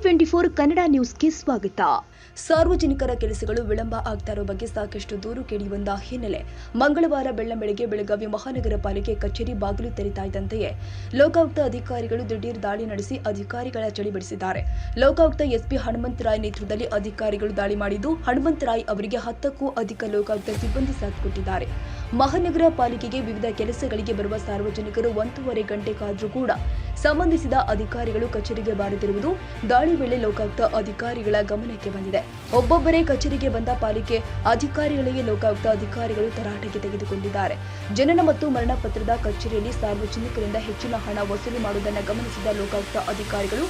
Twenty four Kannada ನ್ಯೂಸ್ಗೆ ಸ್ವಾಗತ. ಸಾರ್ವಜನಿಕರ ಕೆಲಸಗಳು ವಿಳಂಬ ಆಗ್ತಾ ಇರೋ ಬಗ್ಗೆ ಸಾಕಷ್ಟು ದೂರು ಕೇಳಿ ಬಂದ ಹಿನ್ನೆಲೆ ಮಂಗಳವಾರ ಬೆಳ್ಳಂಬೆಳಗ್ಗೆ ಬೆಳಗಾವಿ ಮಹಾನಗರ ಪಾಲಿಕೆ ಕಚೇರಿ ಬಾಗಿಲು ತೆರಿತಾ ಇದ್ದಂತೆಯೇ ಲೋಕಾಯುಕ್ತ ಅಧಿಕಾರಿಗಳು ದಿಢೀರ್ ದಾಳಿ ನಡೆಸಿ ಅಧಿಕಾರಿಗಳ ಚಳಿಬಿಡಿಸಿದ್ದಾರೆ ಲೋಕಾಯುಕ್ತ ಎಸ್ಪಿ ಹನುಮಂತರಾಯ್ ನೇತೃತ್ವದಲ್ಲಿ ಅಧಿಕಾರಿಗಳು ದಾಳಿ ಮಾಡಿದ್ದು ಹನುಮಂತರಾಯ್ ಅವರಿಗೆ ಹತ್ತಕ್ಕೂ ಅಧಿಕ ಲೋಕಾಯುಕ್ತ ಸಿಬ್ಬಂದಿ ಸಾಥ್ ಕೊಟ್ಟಿದ್ದಾರೆ. ಮಹಾನಗರ ಪಾಲಿಕೆಗೆ ವಿವಿಧ ಕೆಲಸಗಳಿಗೆ ಬರುವ ಸಾರ್ವಜನಿಕರು ಒಂದೂವರೆ ಗಂಟೆ ಕಾದ್ರೂ ಕೂಡ ಸಂಬಂಧಿಸಿದ ಅಧಿಕಾರಿಗಳು ಕಚೇರಿಗೆ ಬಾರದಿರುವುದು ದಾಳಿ ವೇಳೆ ಲೋಕಾಯುಕ್ತ ಅಧಿಕಾರಿಗಳ ಗಮನಕ್ಕೆ ಬಂದಿದೆ. ಒಬ್ಬೊಬ್ಬರೇ ಕಚೇರಿಗೆ ಬಂದ ಪಾಲಿಕೆ ಅಧಿಕಾರಿಗಳಿಗೆ ಲೋಕಾಯುಕ್ತ ಅಧಿಕಾರಿಗಳು ತರಾಟೆಗೆ ತೆಗೆದುಕೊಂಡಿದ್ದಾರೆ. ಜನನ ಮತ್ತು ಮರಣ ಪತ್ರದ ಕಚೇರಿಯಲ್ಲಿ ಸಾರ್ವಜನಿಕರಿಂದ ಹೆಚ್ಚಿನ ಹಣ ವಸೂಲಿ ಮಾಡುವುದನ್ನು ಗಮನಿಸಿದ ಲೋಕಾಯುಕ್ತ ಅಧಿಕಾರಿಗಳು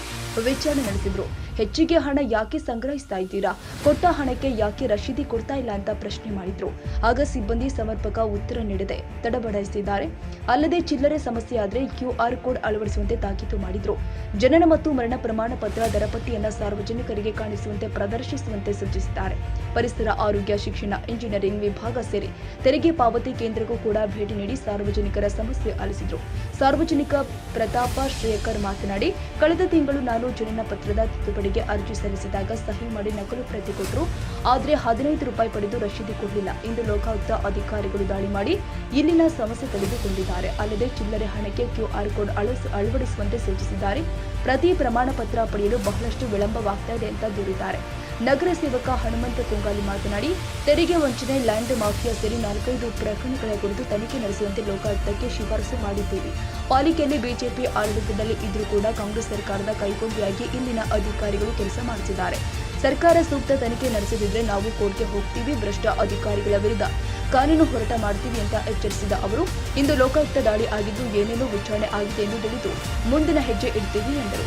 ವಿಚಾರಣೆ ನಡೆಸಿದ್ರು. ಹೆಚ್ಚಿಗೆ ಹಣ ಯಾಕೆ ಸಂಗ್ರಹಿಸ್ತಾ ಇದ್ದೀರಾ? ಕೊಟ್ಟ ಹಣಕ್ಕೆ ಯಾಕೆ ರಶೀದಿ ಕೊಡ್ತಾ ಇಲ್ಲ ಅಂತ ಪ್ರಶ್ನೆ ಮಾಡಿದ್ರು. ಆಗ ಸಿಬ್ಬಂದಿ ಸಮರ್ಪಕ ಉತ್ತರ ನೀಡದೆ. ತಡಬಡಾಯಿಸಿದ್ದಾರೆ ಅಲ್ಲದೆ ಚಿಲ್ಲರೆ ಸಮಸ್ಯೆ ಆದರೆ ಕ್ಯೂಆರ್ ಕೋಡ್ ಅಳವಡಿಸುವಂತೆ ತಾಕೀತು ಮಾಡಿದ್ರು. ಜನನ ಮತ್ತು ಮರಣ ಪ್ರಮಾಣ ಪತ್ರ ದರಪಟ್ಟಿಯನ್ನ ಸಾರ್ವಜನಿಕರಿಗೆ ಕಾಣಿಸುವಂತೆ ಪ್ರದರ್ಶಿಸುವಂತೆ ಸೂಚಿಸಿದ್ದಾರೆ. ಪರಿಸರ, ಆರೋಗ್ಯ, ಶಿಕ್ಷಣ ಇಂಜಿನಿಯರಿಂಗ್ ವಿಭಾಗ ಸೇರಿ ತೆರಿಗೆ ಪಾವತಿ ಕೇಂದ್ರಕ್ಕೂ ಕೂಡ ಭೇಟಿ ನೀಡಿ ಸಾರ್ವಜನಿಕರ ಸಮಸ್ಯೆ ಆಲಿಸಿದರು. ಸಾರ್ವಜನಿಕ ಪ್ರತಾಪ ಶ್ರೇಯಕರ್ ಮಾತನಾಡಿ, ಕಳೆದ ತಿಂಗಳು ನಾನು ಜನನ ಪತ್ರದ ತಿದ್ದುಪಡಿಗೆ ಅರ್ಜಿ ಸಲ್ಲಿಸಿದಾಗ ಸಹಿ ಮಾಡಿ ನಕಲು ಪ್ರತಿ ಕೊಟ್ಟರು. ಆದರೆ ಹದಿನೈದು ರೂಪಾಯಿ ಪಡೆದು ರಶೀದಿ ಕೊಡಲಿಲ್ಲ. ಇಂದು ಲೋಕಾಯುಕ್ತ ಅಧಿಕಾರಿಗಳು ದಾಳಿ ಮಾಡಿ ಇಲ್ಲಿನ ಸಮಸ್ಯೆ ತೆಗೆದುಕೊಂಡಿದ್ದಾರೆ. ಅಲ್ಲದೆ ಚಿಲ್ಲರೆ ಹಣಕ್ಕೆ ಕ್ಯೂಆರ್ ಕೋಡ್ ಅಳವಡಿಸ- ಅಳವಡಿಸುವಂತೆ ಸೂಚಿಸಿದ್ದಾರೆ. ಪ್ರತಿ ಪ್ರಮಾಣ ಪತ್ರ ಪಡೆಯಲು ಬಹಳಷ್ಟು ವಿಳಂಬವಾಗ್ತಾ ಇದೆ ಅಂತ ದೂರಿದ್ದಾರೆ. ನಗರ ಸೇವಕ ಹನುಮಂತ ತುಂಗಾಲಿ ಮಾತನಾಡಿ, ತೆರಿಗೆ ವಂಚನೆ, ಲ್ಯಾಂಡ್ ಮಾಫಿಯಾ ಸೇರಿ ನಾಲ್ಕೈದು ಪ್ರಕರಣಗಳ ಕುರಿತು ತನಿಖೆ ನಡೆಸುವಂತೆ ಲೋಕಾಯುಕ್ತಕ್ಕೆ ಶಿಫಾರಸು ಮಾಡಿದ್ದೇವೆ. ಪಾಲಿಕೆಯಲ್ಲಿ ಬಿಜೆಪಿ ಆಡಳಿತದಲ್ಲಿ ಇದ್ರೂ ಕೂಡ ಕಾಂಗ್ರೆಸ್ ಸರ್ಕಾರದ ಕೈಗೊಂಡಿಯಾಗಿ ಇಲ್ಲಿನ ಅಧಿಕಾರಿಗಳು ಕೆಲಸ ಮಾಡಿಸಿದ್ದಾರೆ. ಸರ್ಕಾರ ಸೂಕ್ತ ತನಿಖೆ ನಡೆಸದಿದ್ರೆ ನಾವು ಕೋರ್ಟ್ಗೆ ಹೋಗ್ತೀವಿ, ಭ್ರಷ್ಟ ಅಧಿಕಾರಿಗಳ ವಿರುದ್ಧ. ಕಾನೂನು ಹೋರಾಟ ಮಾಡ್ತೀವಿ ಅಂತ ಎಚ್ಚರಿಸಿದ ಅವರು, ಇಂದು ಲೋಕಾಯುಕ್ತ ದಾಳಿ ಆಗಿದ್ದು ಏನೇನೋ ವಿಚಾರಣೆ ಆಗಿದೆ ಎಂದು ತಿಳಿದು ಮುಂದಿನ ಹೆಜ್ಜೆ ಇಡ್ತೀವಿ ಎಂದರು.